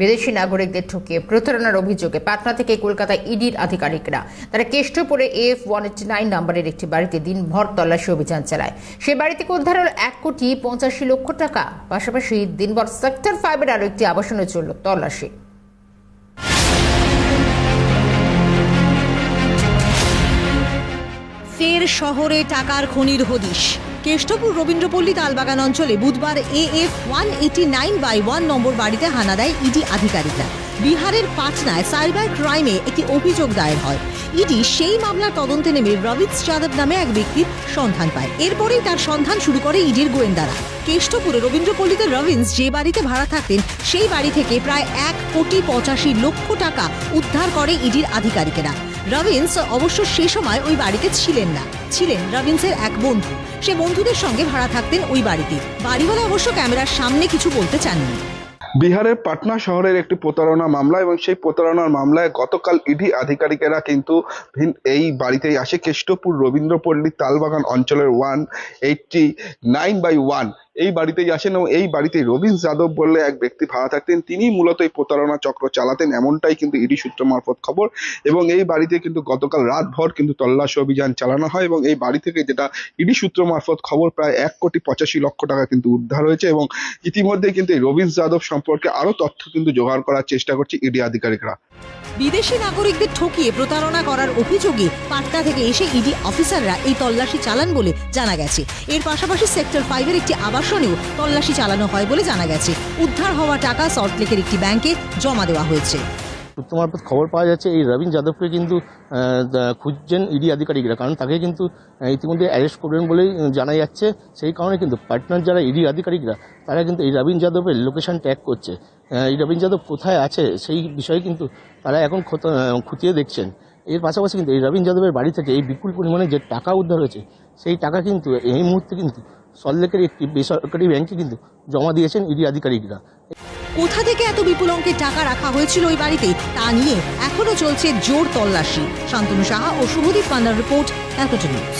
বিদেশি নাগরিকদের ঠকিয়ে প্রতারণার অভিযোগে পাটনা থেকে কলকাতায় ইডির আধিকারিকরা। তারা কেষ্টপুরে এফ ওয়ান এইটি নাইন নম্বরের একটি বাড়িতে দিনভর তল্লাশি অভিযান চালায়। সে বাড়ি থেকে উদ্ধার হল এক কোটি পঁচাশি লক্ষ টাকা। পাশাপাশি দিনভর সেক্টর ফাইভের আরও একটি আবাসনের চলল তল্লাশি। শহরে টাকার খনির হদিশ। কেষ্টপুর রবীন্দ্রপল্লী তালবাগান অঞ্চলে বুধবার A F one eighty nine by one নম্বর বাড়িতে হানা দেয় ইডি আধিকারিকরা। বিহারের পাটনায় সাইবার ক্রাইমে একটি অভিযোগ দায়ের হয়। ইডি সেই মামলার তদন্তে নেমে রবিৎ যাদব নামে এক ব্যক্তির সন্ধান পায়। এরপরেই তার সন্ধান শুরু করে ইডির গোয়েন্দারা। কেষ্টপুরে রবীন্দ্রপল্লীতে রবিন্স যে বাড়িতে ভাড়া থাকতেন, সেই বাড়ি থেকে প্রায় এক কোটি পঁচাশি লক্ষ টাকা উদ্ধার করে ইডির আধিকারিকেরা। রবিন্স অবশ্য সে সময় ওই বাড়িতে ছিলেন না। ছিলেন রবিন্সের এক বন্ধু। সে বন্ধুদের সঙ্গে ভাড়া থাকতেন ওই বাড়িতে। বাড়িওয়ালা অবশ্য ক্যামেরার সামনে কিছু বলতে চাননি। বিহারের পাটনা শহরের একটি প্রতারণা মামলা এবং সেই প্রতারণার মামলায় গতকাল ইডি আধিকারিকেরা কিন্তু এই বাড়িতেই আসে। কেষ্টপুর রবীন্দ্রপল্লী তালবাগান অঞ্চলের one eighty nine by one এই বাড়িতেই আসেন এবং এই বাড়িতে রবীন্দ্র যাদব বলে এক ব্যক্তি ভাড়া থাকতেন, তিনি মূলত এই প্রতারণা চক্র চালাতেন, এমনটাই কিন্তু ইডি সূত্র মারফত খবর। এবং এই বাড়িতে কিন্তু গতকাল রাতভর কিন্তু তল্লাশি অভিযান চালানো হয় এবং এই বাড়ি থেকে যেটা ইডি সূত্র মারফত খবর, প্রায় এক কোটি পঁচাশি লক্ষ টাকা কিন্তু উদ্ধার হয়েছে এবং ইতিমধ্যে কিন্তু এই রবীন্দ্র যাদব সম্পর্কে আরও তথ্য কিন্তু জোগাড় করার চেষ্টা করছে ইডি আধিকারিকরা। বিদেশি নাগরিকদের ঠকিয়ে প্রতারণা করার অভিযোগে পাটনা থেকে এসে ইডি অফিসাররা এই তল্লাশি চালান বলে জানা গেছে। এর পাশাপাশি সেক্টর ফাইভের একটি আবাসনেও তল্লাশি চালানো হয় বলে জানা গেছে। উদ্ধার হওয়া টাকা সল্টলেকের একটি ব্যাংকে জমা দেওয়া হয়েছে। সূত্র মারফত খবর পাওয়া যাচ্ছে এই রবীন যাদবকে কিন্তু খুঁজছেন ইডি আধিকারিকরা কারণ তাকে কিন্তু ইতিমধ্যে অ্যারেস্ট করবেন বলেই জানা যাচ্ছে। সেই কারণে কিন্তু পাটনার যারা ইডি আধিকারিকরা তারা কিন্তু এই রবীন যাদবের লোকেশন ট্যাগ করছে। এই রবীন যাদব কোথায় আছে সেই বিষয়ে কিন্তু তারা এখন আহ, দেখছেন। এর পাশাপাশি কিন্তু এই রবীন যাদবের বাড়ি থেকে এই বিপুল পরিমাণে যে টাকা উদ্ধার হয়েছে সেই টাকা কিন্তু এই মুহূর্তে কিন্তু সল্লেকের একটি বেসরকারি ব্যাংকে কিন্তু জমা দিয়েছেন ইডি আধিকারিকরা। কোথা থেকে এত বিপুল অঙ্কের টাকা রাখা হয়েছিল ওই বাড়িতে, তা নিয়ে এখনও চলছে জোর তল্লাশি। শান্তনু সাহা ও শুভদীপ পান্ডার রিপোর্ট ক্যালকাটা নিউজ